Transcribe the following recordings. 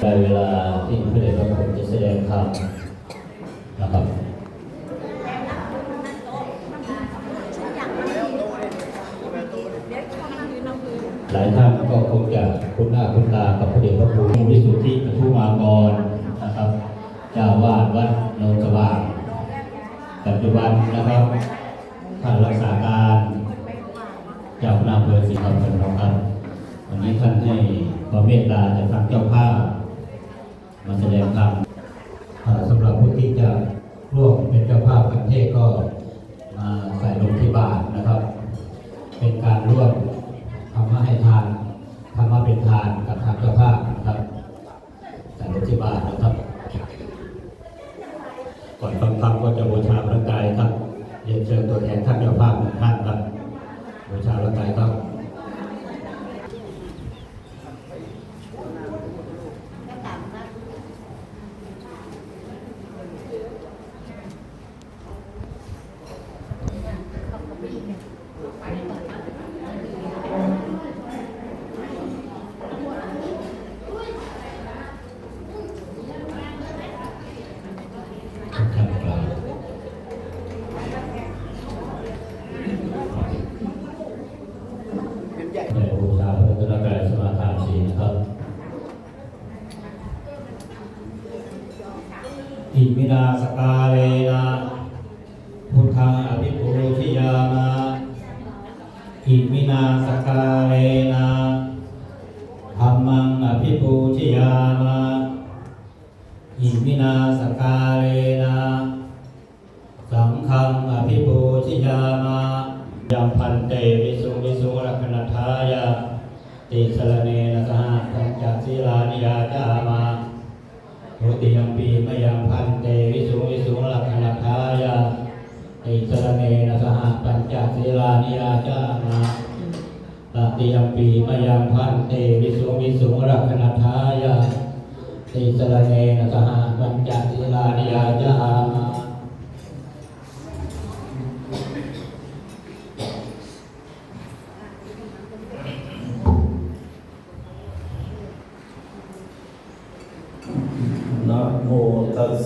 ได้เวลาที่พระเดชพระคุณจะแสดงธรรมนะครับหลายท่านก็คงจะคุ้นหน้าคุ้นตากับพระเดชพระคุณวิสุทธิปทุมากรนะครับเจ้าวาดวัดโนนสว่างปัจจุบันนะครับท่านรักษาการเจ้าคณะอำเภอศรีธรรมราชครับวันนี้ท่านให้ความเมตตาจากทางเจ้าภาพ มาแสดงธรรมอ่าสำหรับผู้ที่จะร่วมเป็นเจ้าภาพประเทศก็มาใส่ลงที่บาทนะครับ เป็นการร่วมทำมาให้ทานทำมาเป็นทานกับทางเจ้าภาพนะครับใส่ลงที่บาทนะครับ ก่อนฟังธรรมก็จะบูชาพระกายครับเรียนเชิญตัวแทนท่านเจ้าภาพหนึ่งท่านครับบูชาพระกายครับ ทุกท่านครับในบูชาพระพุทธกายสมาทานศีลนะครับ อิมินาสกาเลนะพุทธังอภิปูชยามาอิมินาสกาเลนะธรรมังอภิปูชยามาอิมินาสกาเลนะสังฆังอภิปูชิยามายังพันเตวิสุงวิสุงรักนัทายาติสรเนนะสหปัญจศีลานิยาจามา ทุติยมปีมยังพันเตวิสุวิสุลักนัทายาอิสระเนนะสหปัญจศีลานิยาจามาตติยมปีมยังพันเตวิสุวิสุลักนัทายาอิสระเนนะสหปัญจศีลานิยาจามา นะโมตั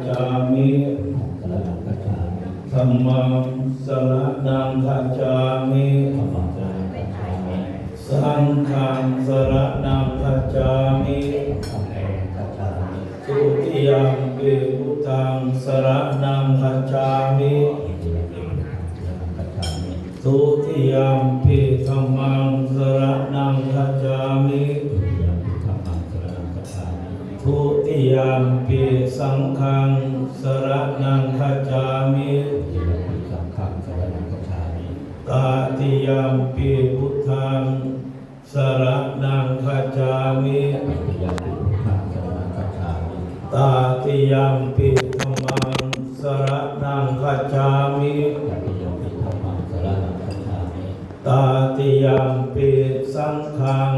ฉามิสรณังคัจฉามิธัมมังสรณังคัจฉามิธัมมังสรณังคัจามิสังฆังสรณังคัจามิสังฆังคัจฉามิทุติยมปิพุทธังสรณังคัจามิสุติยังสรณังคัจามิทุติยมปิธัมมังสรณังคัจฉามิ ทุติยมปิสังฆังสรณังคจามิสังฆังสรณังคจามิตาติยมปิพุทธังสรณังคจามิทุติยมปิพุทธังสรณังคัจามิตาติยมปิธรรมังสรณังคจามิทุติยามิตาติยมปิสังฆัง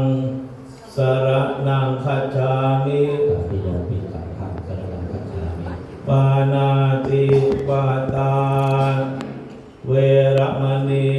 สรณังคจามิปิสังฆังสรณังคัจฉามิ ปานาติ ปาตา เวรมณี